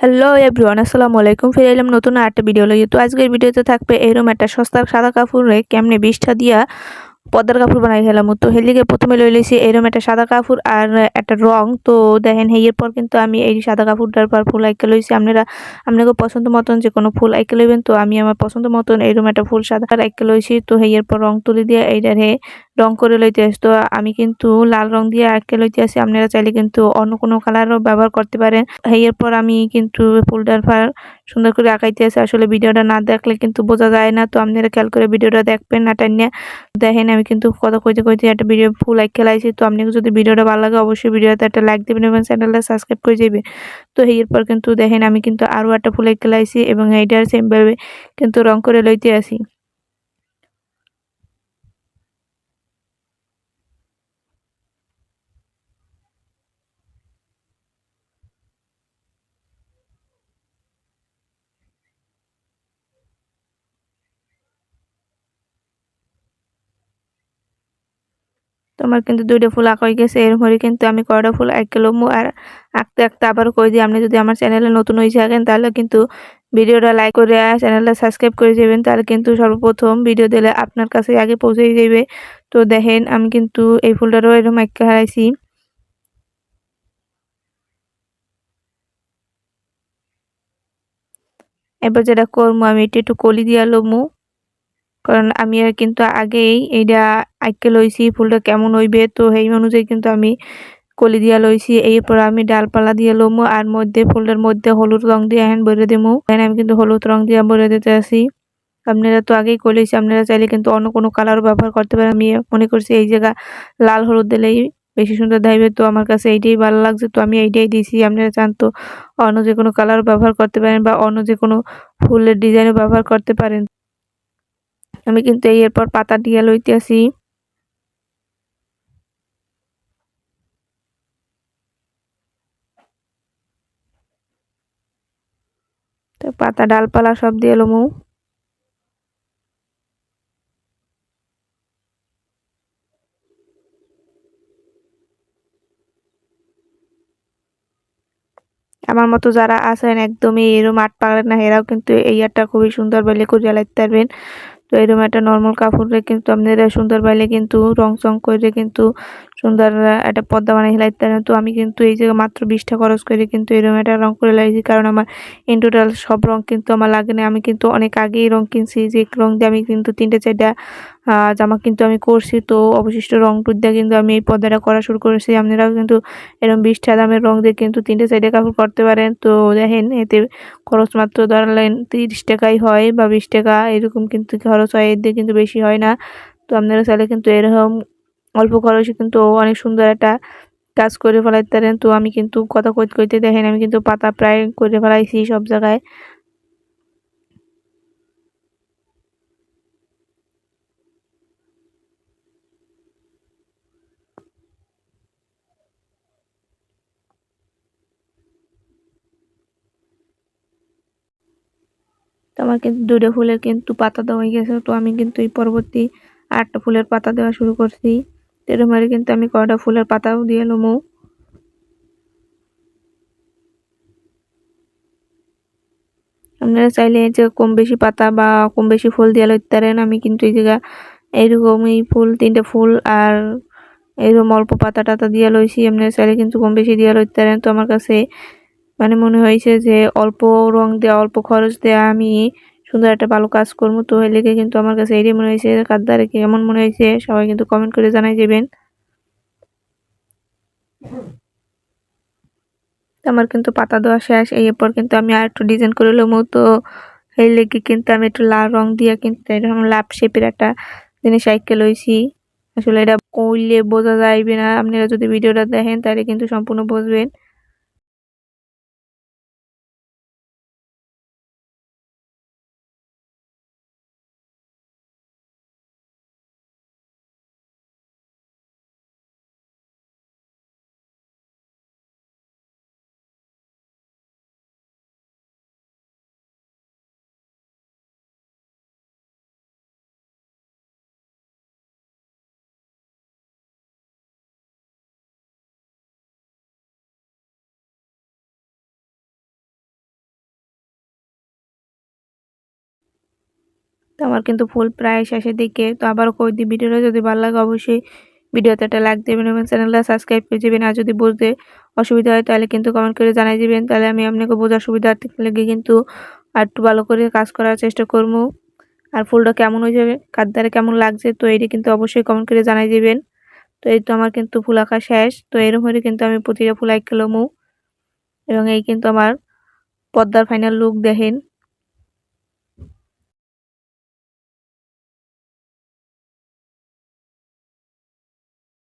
Hello everyone আসসালামু আলাইকুম ফিরে এলাম নতুন আরেকটা ভিডিও লাগিয়ে তো আজকের ভিডিওতে থাকবে এরকম একটা সস্তার সাদা কাপড়ে কেমনে বিষ্ঠা দিয়া পদ্মার কাপড় বানাই খেলাম তো হেলিকে প্রথমে লই লইছি এরকম একটা সাদা কাপড় আর একটা রং। তো দেখেন হেয়ের পর কিন্তু আমি এই সাদা কাপড়টার পর ফুল আইকে লইছি। আপনারা আপনাকে পছন্দ মতন যে কোনো ফুল আইকে লইবেন। তো আমি আমার পছন্দ মতন এরকম একটা ফুল সাদা আইকে লইছি। তো হেয়ের পর রং তুলি দিয়ে এইটার হে রং করে লইতে আসি। তো আমি কিন্তু লাল রং দিয়ে আঁকে লইতে আসি। আপনারা চাইলে কিন্তু অন্য কোনো কালারও ব্যবহার করতে পারেন। এরপর আমি কিন্তু ফুলটার ফার সুন্দর করে আঁকাইতে আসি। আসলে ভিডিওটা না দেখলে কিন্তু বোঝা যায় না। তো আপনারা খেয়াল করে ভিডিওটা দেখবেন না টাইনিয়া দেখেন, আমি কিন্তু কথা কইতে কইতে একটা ভিডিও ফুল লাইক খেলাইছি তো আপনি যদি ভিডিওটা ভালো লাগে, অবশ্যই ভিডিওতে একটা লাইক দেবেন এবং চ্যানেলটা সাবস্ক্রাইব করে যাবে তো এরপর কিন্তু দেখেন, আমি কিন্তু আরও একটা ফুল লাইক খেলাইছি এবং এইটার সেমভাবে কিন্তু রং করে লইতে আসি। তোমার কিন্তু দুইটা ফুল আঁকা হয়ে গেছে এরপরে কিন্তু আমি কয়টা ফুল আঁকে লমু। আর আঁকতে আঁকতে আবার কই দিই, আপনি যদি আমার চ্যানেলে নতুন হয়ে থাকেন, তাহলে কিন্তু ভিডিওটা লাইক করে চ্যানেলটা সাবস্ক্রাইব করে যাবেন তাহলে কিন্তু সর্বপ্রথম ভিডিও দিলে আপনার কাছে আগে পৌঁছে যাবে তো দেখেন, আমি কিন্তু এই ফুলটারও এরকম আঁকে হারাইছি। এবার যেটা করব, আমি এটা একটু কলি দিয়া লমু। কারণ আমি আর কিন্তু আগেই এইটা আইকে লইছি, ফুলটা কেমন হইবে, তো সেই অনুযায়ী কিন্তু আমি কলি দিয়া লইছি। এরপর আমি ডালপালা দিয়ে লমু আর মধ্যে ফুলটার মধ্যে হলুদ রং দিয়ে হ্যান ভরে দিমু। আমি কিন্তু হলুদ রং দিয়ে ভরে দিতে আসি আপনারা তো আগেই কলেছি আপনারা চাইলে কিন্তু অন্য কোনো কালারও ব্যবহার করতে পারেন। আমি মনে করছি এই জায়গা লাল হলুদ দিলেই বেশি সুন্দর দেখাবে তো আমার কাছে এইটাই ভালো লাগছে, তো আমি এইটাই দিয়েছি আপনারা চান তো অন্য যে কোনো কালার ব্যবহার করতে পারেন বা অন্য যে কোনো ফুলের ডিজাইনও ব্যবহার করতে পারেন। আমি কিন্তু এই এরপর পাতা দিয়ে লইতে আসি। তো পাতা ডালপালা সব দিয়ে লমু। আমার মতো যারা আছেন একদমই এরম আট পারেন না, এরাও কিন্তু এই আটটা খুবই সুন্দর বলে করে লাগতে পারবেন। তো এরকম একটা নর্মাল কাপড়ে কিন্তু আপনারা সুন্দর পাইলে কিন্তু রং চং করে কিন্তু সুন্দর একটা পর্দা বানিয়ে হেলাইতে পারেন। তো আমি কিন্তু এই জায়গায় মাত্র বিশটা খরচ করে কিন্তু এরকম একটা রং করে লাগিয়েছি কারণ আমার ইন টোটাল সব রং কিন্তু আমার লাগে না আমি কিন্তু অনেক আগেই রং কিনছি, যে রং দিয়ে আমি কিন্তু তিনটে, চারটা জামা কিন্তু আমি করছি, তো অবশিষ্ট রং টুর দিয়ে কিন্তু আমি এই পর্দাটা করা শুরু করেছি। আপনারাও কিন্তু এরকম বিশটা দামের রং দিয়ে কিন্তু তিনটে চারটে কাপড় করতে পারেন। তো দেখেন, এতে খরচ মাত্র ধরলেন তিরিশ টাকাই হয় বা বিশ টাকা, এরকম কিন্তু খরচ হয়, এর দিয়ে কিন্তু বেশি হয় না। তো আপনারা চাইলে কিন্তু এরকম অল্প খরচে কিন্তু অনেক সুন্দর একটা কাজ করে ফেলাইতে পারেন। তো আমি কিন্তু কথা কইতে কইতে দেখেন, আমি কিন্তু পাতা প্রায় করে ফেলাইছি সব জায়গায়। তো আমার কিন্তু দুটো ফুলের কিন্তু পাতা দেওয়া হয়ে গেছে। তো আমি কিন্তু এই পরবর্তী আটটা ফুলের পাতা দেওয়া শুরু করছি। এরকম কিন্তু আমি কয়টা ফুলের পাতাও দিয়ে লমু। আপনারা চাইলে যে কম বেশি পাতা বা কম বেশি ফুল দিয়ে লইতে পারেন। আমি কিন্তু এই জায়গা এইরকমই ফুল, তিনটে ফুল আর এরকম অল্প পাতা টাতা দিয়ে লইছি। আপনারা চাইলে কিন্তু কম বেশি দিয়ে লইতে পারেন। তো আমার কাছে মানে মনে হয়েছে যে অল্প রং দেওয়া অল্প খরচ দেওয়া আমি সুন্দর একটা ভালো কাজ করব। তো এই লেগে কিন্তু আমার কাছে এটাই মনে হয়েছে, কাদ্দারে কেমন মনে হয়েছে? সবাই কিন্তু কমেন্ট করে জানাই দেবেন। আমার কিন্তু পাতা দেওয়া শেষ এরপর কিন্তু আমি আর একটু ডিজাইন করে নেব তো এই লেগে কিন্তু আমি একটু লাল রং দিয়ে কিন্তু এরকম লাভ শেপের একটা জিনিস আইকে লইছি। আসলে এটা কইলে বোঝা যাইবে না। আপনারা যদি ভিডিওটা দেখেন তাহলে কিন্তু সম্পূর্ণ বুঝবেন। তো আমার কিন্তু ফুল প্রায় শেষের দিকে। তো আবারও কই দিই, ভিডিওটা যদি ভালো লাগে অবশ্যই ভিডিওতে একটা লাইক দেবেন এবং চ্যানেলটা সাবস্ক্রাইব করে দেবেন। আর যদি বুঝতে অসুবিধা হয় তাহলে কিন্তু কমেন্ট করে জানাই দেবেন। তাহলে আমি আপনাকে বোঝার সুবিধার্থে লেগে কিন্তু আর একটু ভালো করে কাজ করার চেষ্টা করব। আর ফুলটা কেমন হয়ে যাবে কার দ্বারা কেমন লাগছে, তো এটি কিন্তু অবশ্যই কমেন্ট করে জানাই দেবেন। তো এই তো আমার কিন্তু ফুল আঁকা শেষ। তো এরকম হলে কিন্তু আমি প্রতিটা ফুল আঁকলামও এবং এই কিন্তু আমার পদ্মার ফাইনাল লুক দেখেন।